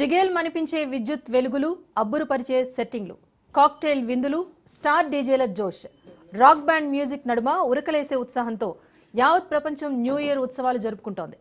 జిగేల్ మనిపించే విద్యుత్ వెలుగులు అబ్బురుపరిచే సెట్టింగ్లు. కాక్టైల్ విందులు స్టార్ డీజేల జోష్. రాక్ బ్యాండ్ మ్యూజిక్ నడుమ ఉరకలేసే ఉత్సాహంతో యావత్ ప్రపంచం న్యూ ఇయర్ ఉత్సవాలు జరుపుకుంటోంది.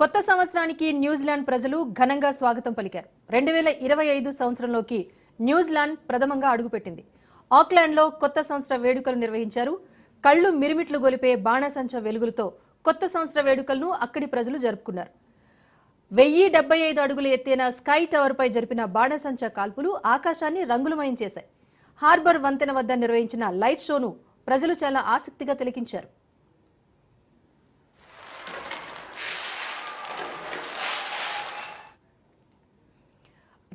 కొత్త సంవత్సరానికి న్యూజిలాండ్ ప్రజలు ఘనంగా స్వాగతం పలికారు. రెండు వేల ఇరవై ఐదు సంవత్సరంలోకి న్యూజిలాండ్ ప్రథమంగా అడుగుపెట్టింది. ఆక్లాండ్లో కొత్త సంవత్సర వేడుకలు నిర్వహించారు. కళ్ళు మిరిమిట్లు గొలిపే బాణసంచ వెలుగులతో కొత్త సంవత్సర వేడుకలను అక్కడి ప్రజలు జరుపుకున్నారు. వెయ్యి డెబ్బై ఐదు అడుగులు ఎత్తైన స్కై టవర్పై జరిపిన బాణసంచ కాల్పులు ఆకాశాన్ని రంగులమయం చేశాయి. హార్బర్ వంతెన వద్ద నిర్వహించిన లైట్ షోను ప్రజలు చాలా ఆసక్తిగా తిలకించారు.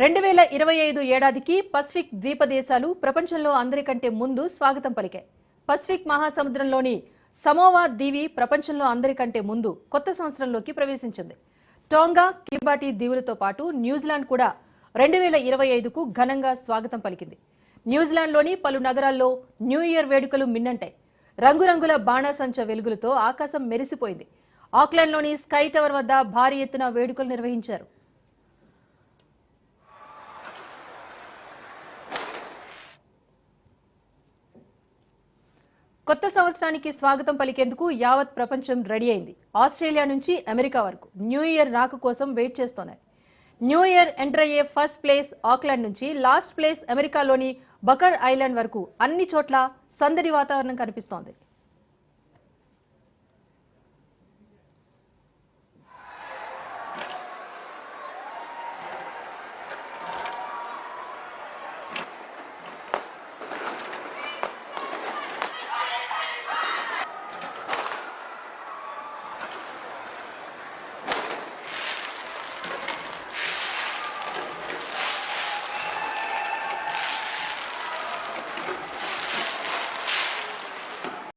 రెండు వేల ఇరవై ఐదు ఏడాదికి పసిఫిక్ ద్వీప దేశాలు ప్రపంచంలో అందరికంటే ముందు స్వాగతం పలికాయి. పసిఫిక్ మహాసముద్రంలోని సమోవా దీవి ప్రపంచంలో అందరికంటే ముందు కొత్త సంవత్సరంలోకి ప్రవేశించింది. టోంగా కిబాటి దీవులతో పాటు న్యూజిలాండ్ కూడా రెండు వేల ఇరవై ఐదుకు ఘనంగా స్వాగతం పలికింది. న్యూజిలాండ్లోని పలు నగరాల్లో న్యూ ఇయర్ వేడుకలు మిన్నంటాయి. రంగురంగుల బాణాసంచ వెలుగులతో ఆకాశం మెరిసిపోయింది. ఆక్లాండ్లోని స్కై టవర్ వద్ద భారీ ఎత్తున వేడుకలు నిర్వహించారు. కొత్త సంవత్సరానికి స్వాగతం పలికేందుకు యావత్ ప్రపంచం రెడీ అయింది. ఆస్ట్రేలియా నుంచి అమెరికా వరకు న్యూ ఇయర్ రాక కోసం వెయిట్ చేస్తున్నాయి న్యూ ఇయర్ ఎంటర్ అయ్యే ఫస్ట్ ప్లేస్ ఆక్లాండ్ నుంచి లాస్ట్ ప్లేస్ అమెరికాలోని బకర్ ఐలాండ్ వరకు అన్ని చోట్ల సందడి వాతావరణం కనిపిస్తోంది.